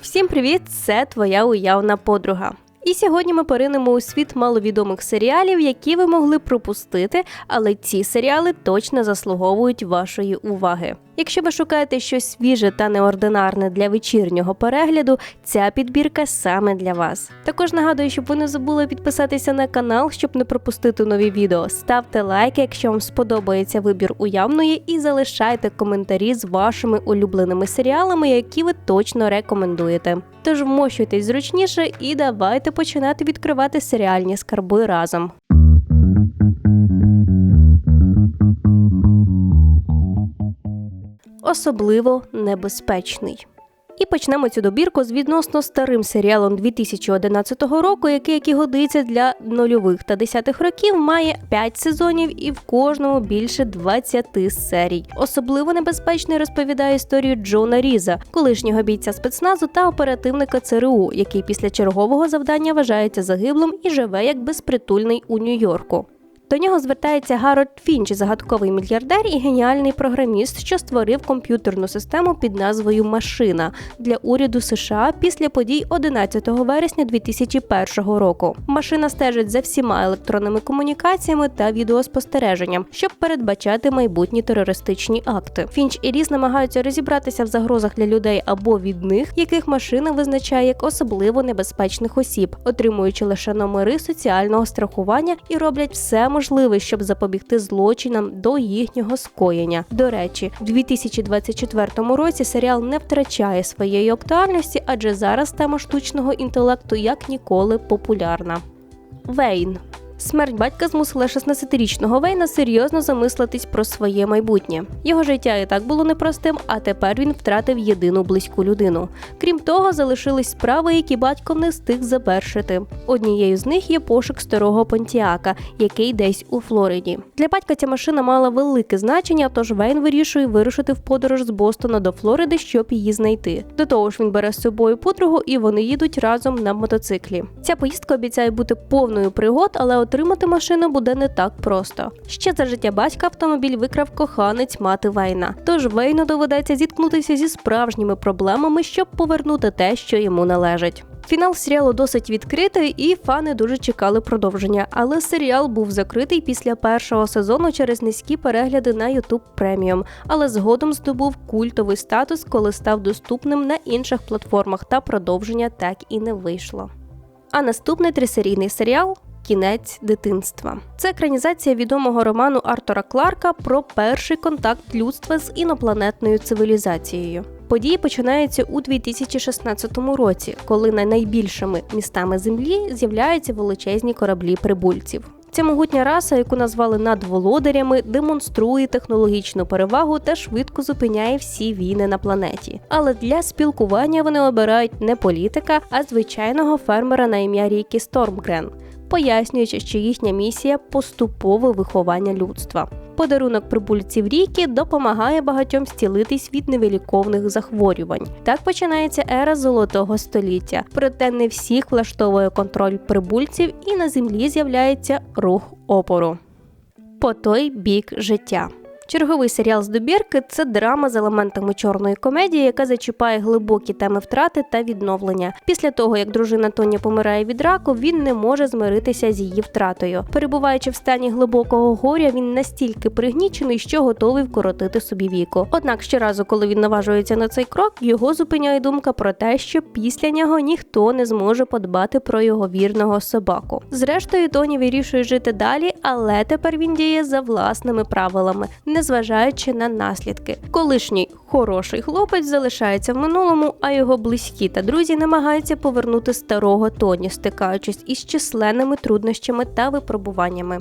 Всім привіт! Це твоя уявна подруга. І сьогодні ми поринемо у світ маловідомих серіалів, які ви могли пропустити, але ці серіали точно заслуговують вашої уваги. Якщо ви шукаєте щось свіже та неординарне для вечірнього перегляду, ця підбірка саме для вас. Також нагадую, щоб ви не забули підписатися на канал, щоб не пропустити нові відео. Ставте лайки, якщо вам сподобається вибір уявної, і залишайте коментарі з вашими улюбленими серіалами, які ви точно рекомендуєте. Тож вмощуйтесь зручніше і давайте починати відкривати серіальні скарби разом. Особливо небезпечний. І почнемо цю добірку з відносно старим серіалом 2011 року, який, як і годиться для нульових та десятих років, має 5 сезонів і в кожному більше 20 серій. Особливо небезпечний розповідає історію Джона Різа, колишнього бійця спецназу та оперативника ЦРУ, який після чергового завдання вважається загиблим і живе як безпритульний у Нью-Йорку. До нього звертається Гарольд Фінч, загадковий мільярдер і геніальний програміст, що створив комп'ютерну систему під назвою Машина для уряду США після подій 11 вересня 2001 року. Машина стежить за всіма електронними комунікаціями та відеоспостереженням, щоб передбачати майбутні терористичні акти. Фінч і Різ намагаються розібратися в загрозах для людей або від них, яких машина визначає як особливо небезпечних осіб, отримуючи лише номери соціального страхування і роблять все можливе, щоб запобігти злочинам до їхнього скоєння. До речі, в 2024 році серіал не втрачає своєї актуальності, адже зараз тема штучного інтелекту як ніколи популярна. Вейн Смерть батька змусила 16-річного Вейна серйозно замислитись про своє майбутнє. Його життя і так було непростим, а тепер він втратив єдину близьку людину. Крім того, залишились справи, які батько не встиг завершити. Однією з них є пошук старого Понтіака, який десь у Флориді. Для батька ця машина мала велике значення, тож Вейн вирішує вирушити в подорож з Бостона до Флориди, щоб її знайти. До того ж, він бере з собою подругу, і вони їдуть разом на мотоциклі. Ця поїздка обіцяє бути повною пригод, але отримати машину буде не так просто. Ще за життя батька автомобіль викрав коханець мати Вейна. Тож Вейну доведеться зіткнутися зі справжніми проблемами, щоб повернути те, що йому належить. Фінал серіалу досить відкритий, і фани дуже чекали продовження. Але серіал був закритий після першого сезону через низькі перегляди на YouTube Premium, але згодом здобув культовий статус, коли став доступним на інших платформах, та продовження так і не вийшло. А наступний трисерійний серіал Кінець дитинства це екранізація відомого роману Артура Кларка про перший контакт людства з інопланетною цивілізацією. Події починаються у 2016 році, коли на найбільшими містами Землі з'являються величезні кораблі прибульців. Ця могутня раса, яку назвали надволодарями, демонструє технологічну перевагу та швидко зупиняє всі війни на планеті. Але для спілкування вони обирають не політика, а звичайного фермера на ім'я Рікі Стормгрен – пояснюючи, що їхня місія поступове виховання людства. Подарунок прибульців ріки допомагає багатьом зцілитись від невиліковних захворювань. Так починається ера золотого століття. Проте не всіх влаштовує контроль прибульців, і на землі з'являється рух опору. По той бік життя. Черговий серіал з добірки це драма з елементами чорної комедії, яка зачіпає глибокі теми втрати та відновлення. Після того, як дружина Тоні помирає від раку, він не може змиритися з її втратою. Перебуваючи в стані глибокого горя, він настільки пригнічений, що готовий вкоротити собі віку. Однак щоразу, коли він наважується на цей крок, його зупиняє думка про те, що після нього ніхто не зможе подбати про його вірного собаку. Зрештою, Тоні вирішує жити далі, але тепер він діє за власними правилами незважаючи на наслідки. Колишній хороший хлопець залишається в минулому, а його близькі та друзі намагаються повернути старого Тоні, стикаючись із численними труднощами та випробуваннями.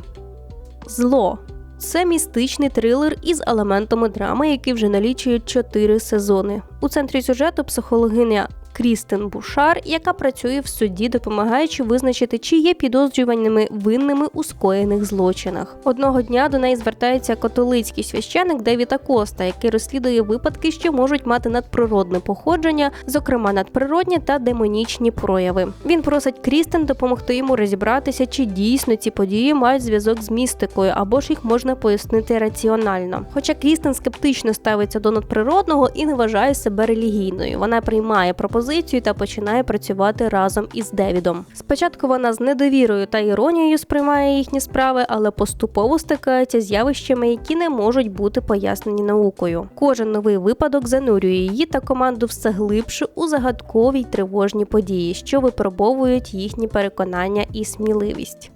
Зло це містичний трилер із елементами драми, який вже налічує чотири сезони. У центрі сюжету психологиня Крістен Бушар, яка працює в суді, допомагаючи визначити, чи є підозрюваними винними у скоєних злочинах. Одного дня до неї звертається католицький священик Девіта Коста, який розслідує випадки, що можуть мати надприродне походження, зокрема надприродні та демонічні прояви. Він просить Крістен допомогти йому розібратися, чи дійсно ці події мають зв'язок з містикою, або ж їх можна пояснити раціонально. Хоча Крістен скептично ставиться до надприродного і не вважає себе релігійною. Вона приймає пропозицію позицію та починає працювати разом із Девідом. Спочатку вона з недовірою та іронією сприймає їхні справи, але поступово стикається з явищами, які не можуть бути пояснені наукою. Кожен новий випадок занурює її та команду все глибше у загадкові й тривожні події, що випробовують їхні переконання і сміливість.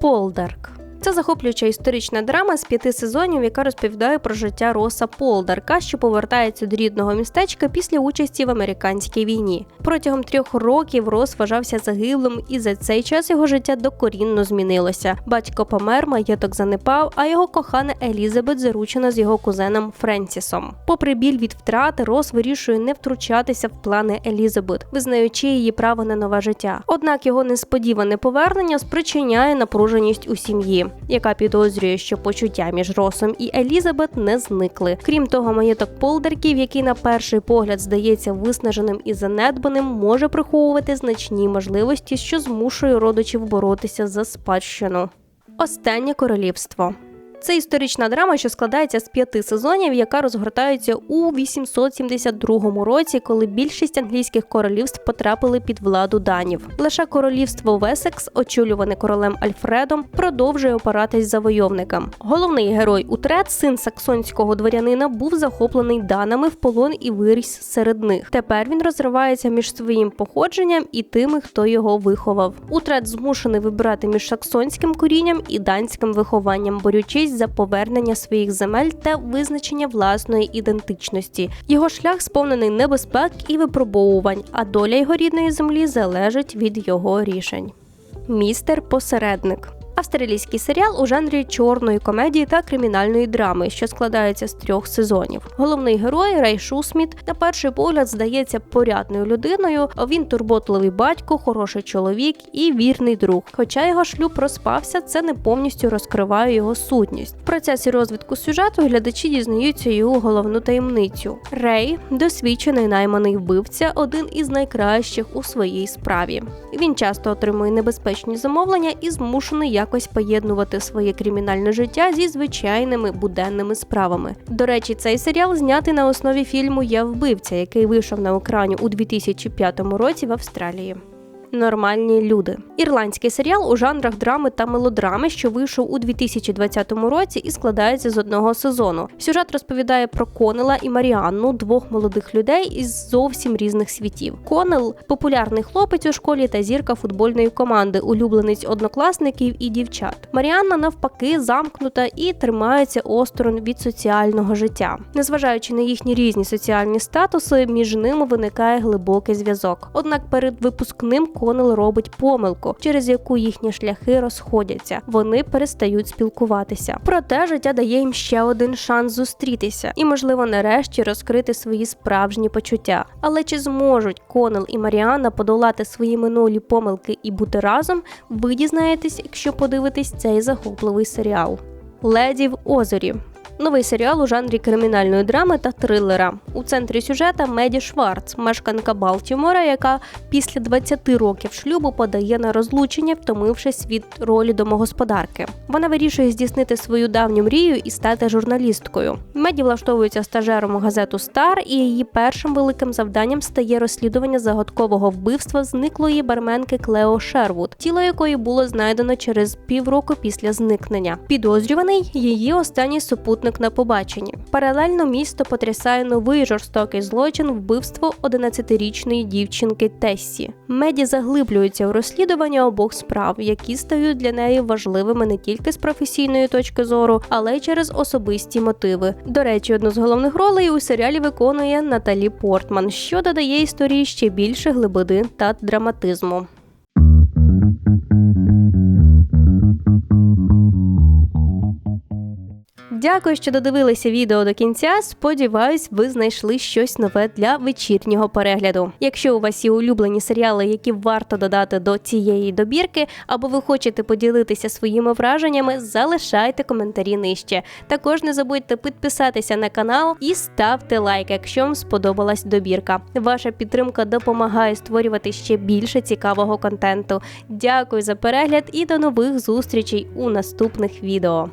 Полдарк це захоплююча історична драма з п'яти сезонів, яка розповідає про життя Роса Полдарка, що повертається до рідного містечка після участі в американській війні. Протягом трьох років Рос вважався загиблим, і за цей час його життя докорінно змінилося. Батько помер, маєток занепав, а його кохана Елізабет заручена з його кузеном Френсісом. Попри біль від втрати, Рос вирішує не втручатися в плани Елізабет, визнаючи її право на нове життя. Однак його несподіване повернення спричиняє напруженість у сім'ї яка підозрює, що почуття між Росом і Елізабет не зникли. Крім того, маєток полдерків, який на перший погляд здається виснаженим і занедбаним, може приховувати значні можливості, що змушує родичів боротися за спадщину. Останнє королівство. Це історична драма, що складається з п'яти сезонів, яка розгортається у 872 році, коли більшість англійських королівств потрапили під владу данів. Лише королівство Весекс, очолюване королем Альфредом, продовжує опиратись завойовникам. Головний герой Утрет, син саксонського дворянина, був захоплений данами в полон і виріс серед них. Тепер він розривається між своїм походженням і тими, хто його виховав. Утрет змушений вибирати між саксонським корінням і данським вихованням, борючись за повернення своїх земель та визначення власної ідентичності. Його шлях сповнений небезпек і випробовувань, а доля його рідної землі залежить від його рішень. Містер посередник. Австралійський серіал у жанрі чорної комедії та кримінальної драми, що складається з трьох сезонів. Головний герой Рей Шусміт на перший погляд здається порядною людиною. Він турботливий батько, хороший чоловік і вірний друг. Хоча його шлюб розпався, це не повністю розкриває його сутність. В процесі розвитку сюжету глядачі дізнаються його головну таємницю. Рей досвідчений найманий вбивця, один із найкращих у своїй справі. Він часто отримує небезпечні замовлення і змушений як якось поєднувати своє кримінальне життя зі звичайними буденними справами. До речі, цей серіал знятий на основі фільму Я вбивця, який вийшов на екрані у 2005 році в Австралії. Нормальні люди. Ірландський серіал у жанрах драми та мелодрами, що вийшов у 2020 році і складається з одного сезону. Сюжет розповідає про Конела і Маріанну, двох молодих людей із зовсім різних світів. Конел популярний хлопець у школі та зірка футбольної команди, улюбленець однокласників і дівчат. Маріанна навпаки замкнута і тримається осторонь від соціального життя. Незважаючи на їхні різні соціальні статуси, між ними виникає глибокий зв'язок. Однак перед випускним Конел робить помилку, через яку їхні шляхи розходяться. Вони перестають спілкуватися. Проте життя дає їм ще один шанс зустрітися і, можливо, нарешті розкрити свої справжні почуття. Але чи зможуть Конел і Маріана подолати свої минулі помилки і бути разом? Ви дізнаєтесь, якщо подивитесь цей захопливий серіал. Леді в озері Новий серіал у жанрі кримінальної драми та трилера. У центрі сюжета Меді Шварц, мешканка Балтімора, яка після 20 років шлюбу подає на розлучення, втомившись від ролі домогосподарки. Вона вирішує здійснити свою давню мрію і стати журналісткою. Меді влаштовується стажером у газету Стар, і її першим великим завданням стає розслідування загадкового вбивства зниклої барменки Клео Шервуд, тіло якої було знайдено через півроку після зникнення. Підозрюваний її останній супутник заступник на побаченні. Паралельно місто потрясає новий жорстокий злочин вбивство 11-річної дівчинки Тессі. Меді заглиблюється в розслідування обох справ, які стають для неї важливими не тільки з професійної точки зору, але й через особисті мотиви. До речі, одну з головних ролей у серіалі виконує Наталі Портман, що додає історії ще більше глибини та драматизму. Дякую, що додивилися відео до кінця. Сподіваюсь, ви знайшли щось нове для вечірнього перегляду. Якщо у вас є улюблені серіали, які варто додати до цієї добірки, або ви хочете поділитися своїми враженнями, залишайте коментарі нижче. Також не забудьте підписатися на канал і ставте лайк, якщо вам сподобалась добірка. Ваша підтримка допомагає створювати ще більше цікавого контенту. Дякую за перегляд і до нових зустрічей у наступних відео.